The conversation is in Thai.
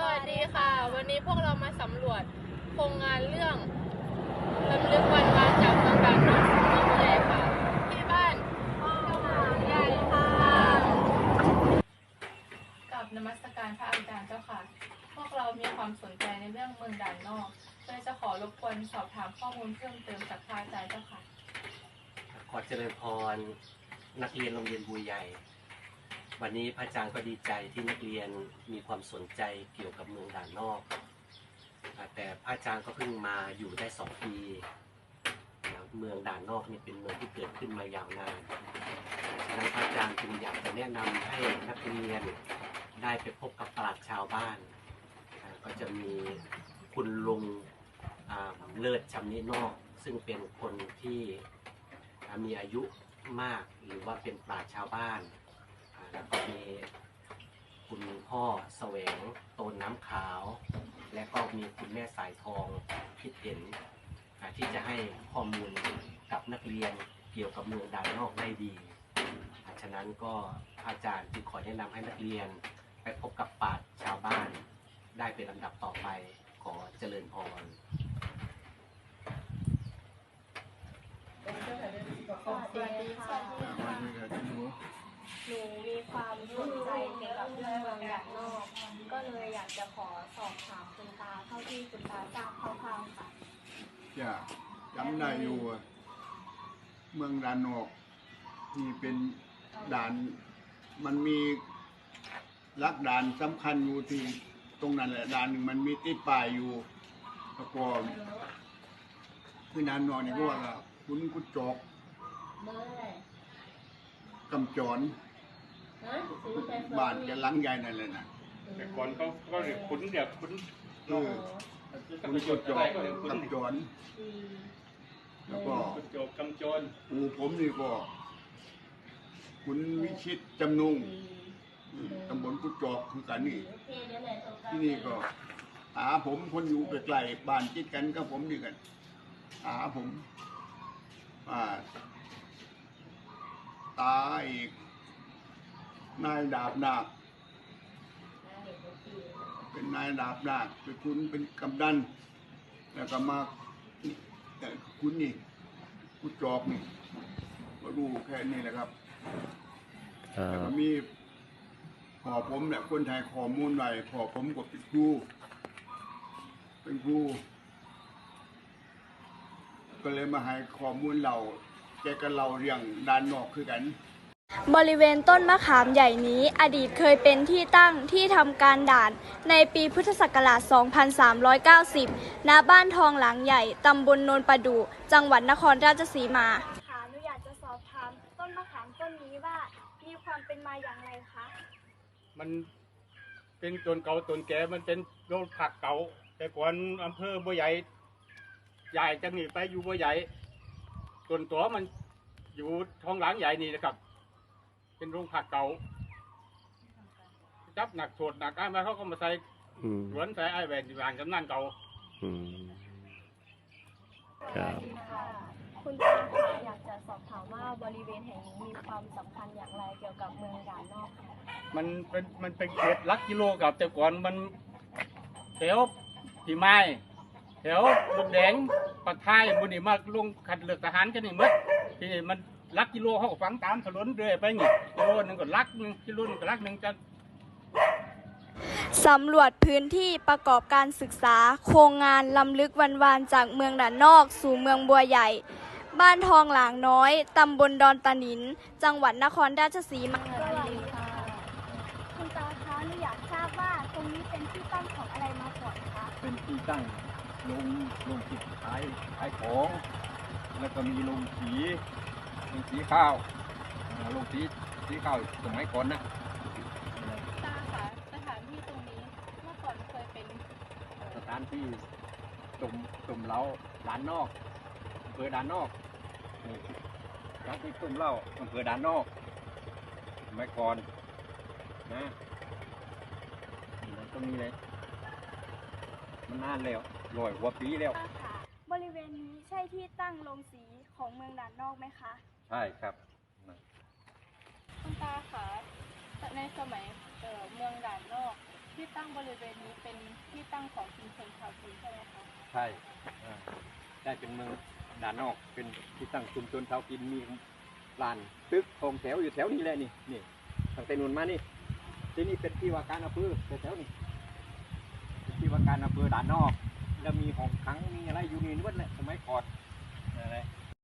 สวัสดีค่ะ วันนี้พวกเรามาสำรวจโครงงานเรื่องลำลึกวันวานจากเมืองการนอกสู่เมืองแรค่ะ ที่บ้านห้องใหญ่ค่ะกับนมัสการพระอาจารย์เจ้าค่ะ พวกเรามีความสนใจในเรื่องเมืองด่านนอกเลยจะขอรบกวนสอบถามข้อมูลเพิ่มเติมจากพระอาจารย์เจ้าค่ะ ขอเจริญพร นักเรียนโรงเรียนบุยใหญ่ วันนี้พระอาจารย์ก็ดีใจที่นักเรียนมีความสนใจเกี่ยวกับเมืองด่านนอก แต่พระอาจารย์ก็เพิ่งมาอยู่ได้สองปีเมืองด่านนอกนี่เป็นเมืองที่เกิดขึ้นมายาวนานฉะนั้นพระอาจารย์จึงอยากจะแนะนำให้นักเรียนได้ไปพบกับปราชญ์ชาวบ้าน ก็จะมีคุณลุงเลิศชำนินอก ซึ่งเป็นคนที่มีอายุมากหรือว่าเป็นปราชญ์ชาวบ้าน แล้วก็มีคุณพ่อแสวงโตนน้ำขาว และก็มีคุณแม่สายทองคิดเห็นที่จะให้ข้อมูลกับนักเรียนเกี่ยวกับเมืองด่านนอกได้ดี ฉะนั้นก็อาจารย์จึงขอแนะนำให้นักเรียน ไปพบกับปราชญ์ชาวบ้าน ได้เป็นลำดับต่อไปขอเจริญพรสวัสดีค่ะ หนูมีความสนใจเกี่ยวกับเรื่องเมืองด่านนอก ก็เลยอยากจะขอสอบถามคุณตาเท่าที่คุณตาทราบคร่าวๆค่ะจะจำได้อยู่อะเมืองดานนอกที่เป็นด่านมันมีลักด่านสำคัญอยู่ที่ตรงนั้นแหละด่านหนึ่งมันมีติดป้ายอยู่แล้วก็คือด่านนอกนี่ก็ว่าคุณกุจอก กำจรบ้านแกหลังใหญ่นั่นแหละนะแต่ก่อนเขาก็เรียกขุนเดียวขุนเออคุณกุจอกกำจรแล้วก็ขุนโจกกำโจรปู่ผมนี่ก็คุณวิชิตจำนุงอืมตำบลกุจอกคือกันนี่ที่นี่ก็หาผมคนอยู่ใกล้ๆบ้านจิดกันก็ผมนี่กันหาผมอ่า ตาอีก นายดาบนาคเป็นนายดาบนาคเป็นคุณเป็นกำดัน แล้วก็มาเอ่อคุณนี่กุจอกนี่ก็ดูแค่นี้แหละครับแล้วก็มีพอผมเนี่ยคนไทยข้อมูลไว้พอผมก็เป็นครูเป็นครูก็เลยมาให้ข้อมูลเรา แกก็เราเรื่องด้านนอกคือกัน บริเวณต้นมะขามใหญ่นี้อดีตเคยเป็นที่ตั้งที่ทำการด่านในปีพุทธศักราช 2390 ณ บ้านทองหลังใหญ่ ตำบลโนนประดูจังหวัดนครราชสีมาค่ะหนูอยากจะสอบถามต้นมะขามต้นนี้ว่ามีความเป็นมาอย่างไรคะ มันเป็นต้นเก่าต้นแก่มันเป็นโรคผักเก่า แต่ก่อนอำเภอบัวใหญ่ใหญ่จังนี่ไปอยู่บัวใหญ่ ต้นตัวมันอยู่ท้องหลังใหญ่นี่นะครับ เป็นโรงผักเก่าจับหนักโทษหนักอ้ายมาเขาก็มาใส่อืมสวนใส่ไอ้แหวนอยู่หลังกำนันเก่า อืมครับ คุณตาค่ะอยากจะสอบถามว่าบริเวณแห่งนี้มีความสำคัญอย่างไรเกี่ยวกับเมืองด่านนอกค่ะมันเป็นมันเป็นเขตหลักกิโลกับแต่ก่อนมันแถวปีไม้แถวบุญแดงปะท้ายบุญนี่มาลงขัดเลือกทหารกันนี่หมดทีนี้มันลักกิโลเขาก็ฝังตามถนนเรื่อยไปนี่กิโลหนึงก็ลักหนึงกิโลหนึงก็ลักหนึงจะสำรวจพื้นที่ประกอบการศึกษา โครงงานลำลึกวันวานจากเมืองด่านนอก สู่เมืองบัวใหญ่ บ้านทองหลางน้อย ตำบลดอนตานิน จังหวัดนครราชสีมาสวัสดีค่ะคุณตาคะหนูอยากทราบว่าตรงนี้เป็นที่ตั้งของอะไรมาก่อนคะเป็นที่ตั้ง โรงโรงจิตขายขายของ แล้วก็มีโรงสีโรงสีข้าวอ่าโรงสีสีข้าวสมัยก่อนนะตาค่ะสถานที่ตรงนี้เมื่อก่อนเคยเป็นสถานที่ตุ่มตุ่มเหล้าด่านนอกอำเภอด่านนอกนี่สถานที่ตุ่มเหล้าอำเภอด่านนอกสมัยก่อนนะนี่มันตรงนี้เลย มันนานแล้ว ร้อยกว่าปีแล้วตาค่ะบริเวณนี้ใช่ที่ตั้งโรงสีของเมืองด่านนอกไหมคะ ใช่ครับคุณตาค่ะในสมัยเอ่อเมืองด่านนอก ที่ตั้งบริเวณนี้เป็นที่ตั้งของชุมชนชาวจีนใช่ไหมคะใช่อ่าได้เป็นเมืองด่านนอก เป็นที่ตั้งชุมชนชาวกินมีลานตึกโครงแถวอยู่แถวนี้แหละนี่นี่ตั้งแต่นู่นมานี่ ที่นี่เป็นที่ว่าการอำเภอแถวๆนี่เป็นที่ว่าการอำเภอด่านนอก จะมีห้องขังมีอะไรอยู่นี่นวดแหละสมัยก่อนอะไร